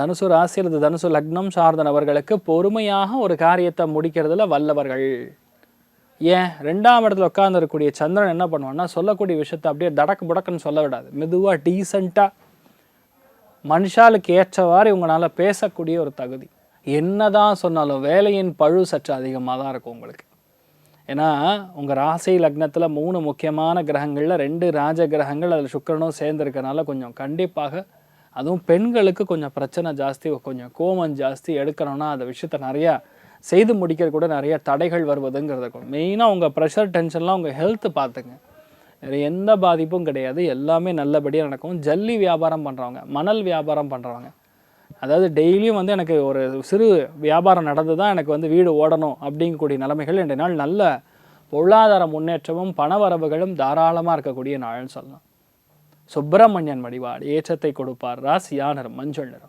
தனுசு ராசி அல்லது தனுசு லக்னம் சார்ந்த நபர்களுக்கு பொறுமையாக ஒரு காரியத்தை முடிக்கிறதுல வல்லவர்கள். ஏன்? ரெண்டாம் இடத்துல உட்காந்துருக்கக்கூடிய சந்திரன் என்ன பண்ணுவான்னா சொல்லக்கூடிய விஷயத்தை அப்படியே தடக்கு புடக்குன்னு சொல்ல விடாது. மெதுவாக டீசெண்டாக மனுஷாலுக்கு ஏற்றவாறு உங்களால் பேசக்கூடிய ஒரு தகுதி. என்னதான் சொன்னாலும் வேலையின் பழு சற்று அதிகமாக தான் இருக்கும் உங்களுக்கு. ஏன்னா உங்கள் ராசி லக்னத்தில் மூணு முக்கியமான கிரகங்களில் ரெண்டு ராஜ கிரகங்கள் அதில் சுக்கிரனும் சேர்ந்துருக்கனால கொஞ்சம் கண்டிப்பாக அதுவும் பெண்களுக்கு கொஞ்சம் பிரச்சனை ஜாஸ்தி கொஞ்சம் கோமம் ஜாஸ்தி எடுக்கணும்னா அந்த விஷயத்த நிறையா செய்து முடிக்கிற கூட நிறைய தடைகள் வருவதுங்கிறது மெயினாக உங்கள் ப்ரெஷர் டென்ஷன்லாம் உங்கள் ஹெல்த் பார்த்துங்க. வேறு எந்த பாதிப்பும் கிடையாது. எல்லாமே நல்லபடியாக நடக்கும். ஜல்லி வியாபாரம் பண்ணுறவங்க மணல் வியாபாரம் பண்ணுறவங்க அதாவது டெய்லியும் வந்து எனக்கு ஒரு சிறு வியாபாரம் நடந்து தான் எனக்கு வந்து வீடு ஓடணும் அப்படிங்கக்கூடிய நிலைமைகள் இன்றைய நாள் நல்ல பொருளாதார முன்னேற்றமும் பணவரவுகளும் தாராளமாக இருக்கக்கூடிய நாள்னு சொல்லலாம். சுப்பிரமணியன் வழிபாடு ஏற்றத்தை கொடுப்பார் ராசியா நிறம் மஞ்சள் நிறம்.